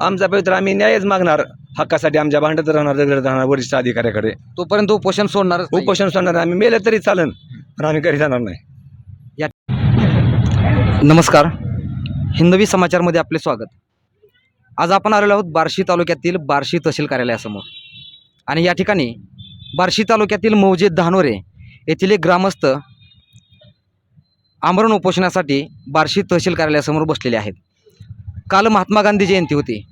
आमचा पवित्र आम्ही न्यायच मागणार. हक्कासाठी आमच्या भांडत राहणार दगडत राहणार वरिष्ठ अधिकाऱ्याकडे. तोपर्यंत उपोषण सोडणार उपोषण सोडणार आम्ही मेलं तरी चालन पण आम्ही घरी जाणार नाही. नमस्कार. हिंदवी समाचारमध्ये आपले स्वागत. आज आपण आलेलो आहोत बार्शी तालुक्यातील बार्शी तहसील कार्यालयासमोर. आणि या ठिकाणी बार्शी तालुक्यातील मौजे धानोरे येथील एक ग्रामस्थ आमरण उपोषणासाठी बार्शी तहसील कार्यालयासमोर बसलेले आहेत. काल महात्मा गांधी जयंती होती.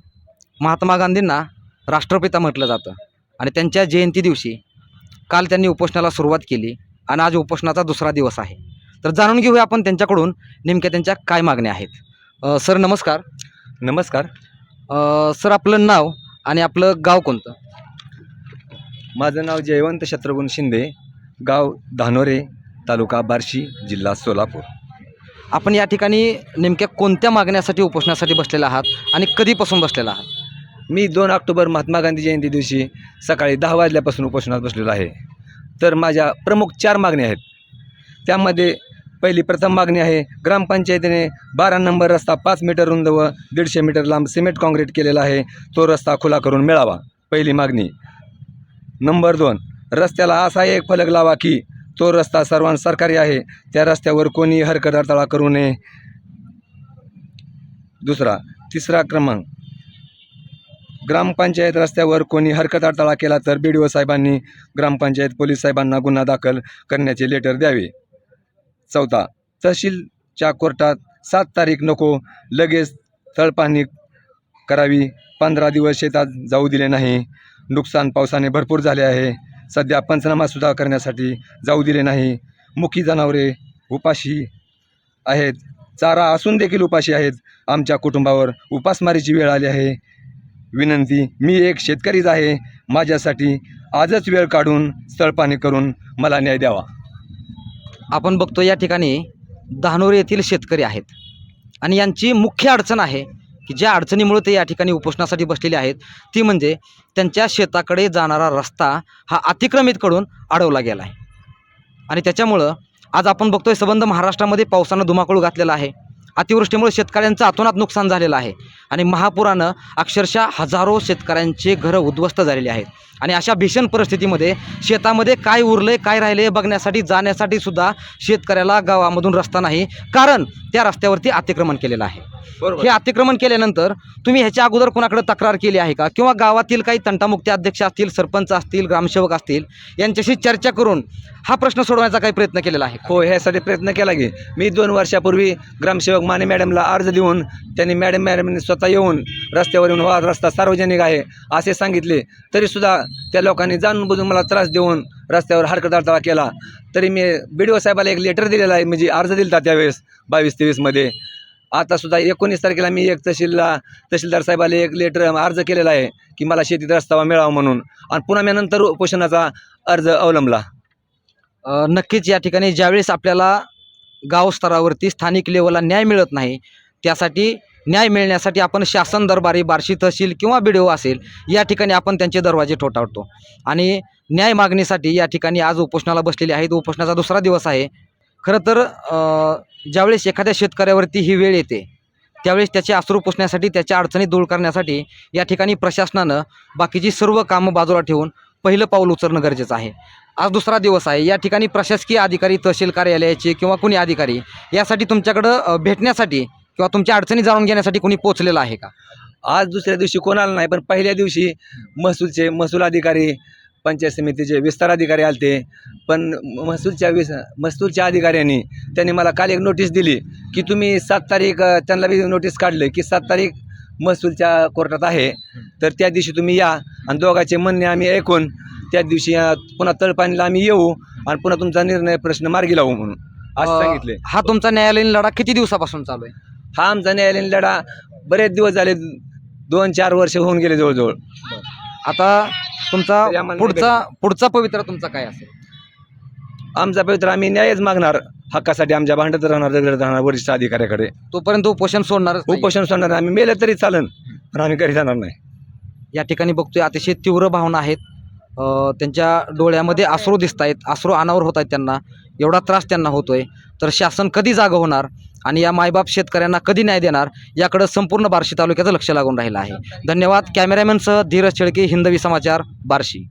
महात्मा गांधींना राष्ट्रपिता म्हटलं जातं. आणि त्यांच्या जयंती दिवशी काल त्यांनी उपोषणाला सुरुवात केली आणि आज उपोषणाचा दुसरा दिवस आहे. तर जाणून घेऊया आपण त्यांच्याकडून नेमक्या त्यांच्या काय मागण्या आहेत. सर नमस्कार. नमस्कार. अ, सर आपलं नाव आणि आपलं गाव कोणतं? माझं नाव जयवंत शत्रुघ्न शिंदे गाव धानोरे तालुका बार्शी जिल्हा सोलापूर. आपण या ठिकाणी नेमक्या कोणत्या मागण्यासाठी उपोषणासाठी बसलेला आहात आणि कधीपासून बसलेला आहात? मी दोन ऑक्टोबर महात्मा गांधी जयंती दिवशी सकाळी दहा वाजल्यापासून उपोषणात बसलेलो आहे. तर माझ्या प्रमुख चार मागण्या आहेत. त्यामध्ये पहिली प्रथम मागणी आहे ग्रामपंचायतीने बारा नंबर रस्ता पाच मीटर रुंद व दीडशे मीटर लांब सिमेंट काँक्रीट केलेला आहे तो रस्ता खुला करून मिळावा. पहिली मागणी. नंबर दोन रस्त्याला असा एक फलक लावा की तो रस्ता सर्वां सरकारी आहे. त्या रस्त्यावर कोणी हरकत करू नये. दुसरा तिसरा क्रमांक. ग्रामपंचायत रस्त्यावर कोणी हरकत अडथळा केला तर बी डी ओ साहेबांनी ग्रामपंचायत पोलीस साहेबांना गुन्हा दाखल करण्याचे लेटर द्यावे. चौथा तहसीलच्या कोर्टात सात तारीख नको लगेच तळपाणी करावी. पंधरा दिवस शेतात जाऊ दिले नाही. नुकसान पावसाने भरपूर झाले आहे. सध्या पंचनामासुद्धा करण्यासाठी जाऊ दिले नाही. मुखी जनावरे उपाशी आहेत. चारा असून देखील उपाशी आहेत. आमच्या कुटुंबावर उपासमारीची वेळ आली आहे. विनंती मी एक शेतकरीच आहे. माझ्यासाठी आजच वेळ काढून स्थळपाणी करून मला न्याय द्यावा. आपण बघतो या ठिकाणी धानोर येथील शेतकरी आहेत. आणि यांची मुख्य अडचण आहे की ज्या अडचणीमुळे ते या ठिकाणी उपोषणासाठी बसलेले आहेत ती म्हणजे त्यांच्या शेताकडे जाणारा रस्ता हा अतिक्रमितकडून अडवला गेला आहे आणि त्याच्यामुळं आज आपण बघतोय सबंध महाराष्ट्रामध्ये पावसानं धुमाकूळ घातलेला आहे. अतिवृष्टीमुळे शेतकऱ्यांचं अतोनात नुकसान झालेलं आहे. आणि महापुरानं अक्षरशः हजारो शेतकऱ्यांचे घरं उद्ध्वस्त झालेली आहेत. आणि अशा भीषण परिस्थितीमध्ये शेतामध्ये काय उरलं आहे काय राहिलं आहे बघण्यासाठी जाण्यासाठी सुद्धा शेतकऱ्याला गावामधून रस्ता नाही कारण त्या रस्त्यावरती अतिक्रमण केलेलं आहे. हे अतिक्रमण केल्यानंतर तुम्ही ह्याच्या अगोदर कोणाकडे तक्रार केली आहे का? किंवा गावातील काही तंटामुक्ती अध्यक्ष असतील सरपंच असतील ग्रामसेवक असतील यांच्याशी चर्चा करून हा प्रश्न सोडवण्याचा काही प्रयत्न केलेला आहे हो ह्यासाठी प्रयत्न केला की मी दोन वर्षापूर्वी ग्रामसेवक माने मॅडमला अर्ज देऊन त्यांनी मॅडम मॅडमने स्वतः येऊन रस्त्यावर येऊन हा रस्ता सार्वजनिक आहे असे सांगितले. तरीसुद्धा त्या लोकांनी जाणून बुजून मला त्रास देऊन रस्त्यावर हरकत अडथळा केला. तरी मी बी डी ओ साहेबाला एक लेटर दिलेला आहे म्हणजे अर्ज दिला त्यावेळेस बावीस तेवीसमध्ये आतासुद्धा एकोणीस तारखेला मी एक तहसीलला तहसीलदार साहेबाला एक लेटर अर्ज केलेला आहे की मला शेतीत रस्तावा मिळावा म्हणून. आणि पुन्हा मी नंतर उपोषणाचा अर्ज अवलंबला. नक्कीच या ठिकाणी ज्यावेळेस आपल्याला गाव स्तरावरती स्थानिक लेवलला न्याय मिळत नाही. त्यासाठी न्याय मिळण्यासाठी आपण शासन दरबारी बार्शी तहसील किंवा बी डी ओ असेल या ठिकाणी आपण त्यांचे दरवाजे ठोठावतो. आणि न्याय मागणीसाठी या ठिकाणी आज उपोषणाला बसलेले आहेत. उपोषणाचा दुसरा दिवस आहे. खरं तर ज्यावेळेस एखाद्या शेतकऱ्यावरती ही वेळ येते त्यावेळेस त्याचे आसरू पुसण्यासाठी त्याच्या अडचणी दूर करण्यासाठी या ठिकाणी प्रशासनानं बाकीची सर्व कामं बाजूला ठेवून पहिलं पाऊल उचलणं गरजेचं आहे. आज दुसरा दिवस आहे. या ठिकाणी प्रशासकीय अधिकारी तहसील कार्यालयाचे किंवा कुणी अधिकारी यासाठी तुमच्याकडं भेटण्यासाठी किंवा तुमच्या अडचणी जाणून घेण्यासाठी कुणी पोचलेलं आहे का? आज दुसऱ्या दिवशी कोणाला नाही पण पहिल्या दिवशी महसूलचे महसूल अधिकारी पंचायत समितीचे विस्तार अधिकारी आलते. पण महसूलच्या विस महसूलच्या अधिकाऱ्यांनी त्यांनी मला काल एक नोटीस दिली की तुम्ही सात तारीख त्यांना बी नोटीस काढले की सात तारीख महसूलच्या कोर्टात आहे. तर त्या दिवशी तुम्ही या. आणि दोघांचे म्हणणे आम्ही ऐकून त्या दिवशी पुन्हा तळपाणीला आम्ही येऊ आणि पुन्हा तुमचा निर्णय प्रश्न मार्गी लावू म्हणून. असं सांगितले. हा तुमचा न्यायालयीन लढा किती दिवसापासून चालू आहे? हा आमचा न्यायालयीन लढा बरेच दिवस झाले दोन चार वर्ष होऊन गेले जवळजवळ. आता तुमचा आम्हाला पुढचा पुढचा पवित्र तुमचा काय असेल? आमचा पवित्र आम्ही न्यायच मागणार. हक्कासाठी आमच्या भांडत राहणार दगडत राहणार वरिष्ठ अधिकाऱ्याकडे. तोपर्यंत उपोषण सोडणारच नाही. उपोषण सोडणार आम्ही मेलं तरी चालन पण आम्ही घरी जाणार नाही. या ठिकाणी बघतोय अतिशय तीव्र भावना आहेत. त्यांच्या डोळ्यामध्ये अश्रू दिसत आहेत अश्रू अनावर होत आहेत त्यांना. एवढा त्रास त्यांना होतोय. तर शासन कधी जागं होणार आणि या मायबाप शेतकऱ्यांना कधी न्याय देणार याकडं संपूर्ण बार्शी तालुक्याचं लक्ष लागून राहिलं आहे. धन्यवाद. कॅमेरामॅनसह धीरज शेळके हिंदवी समाचार बार्शी.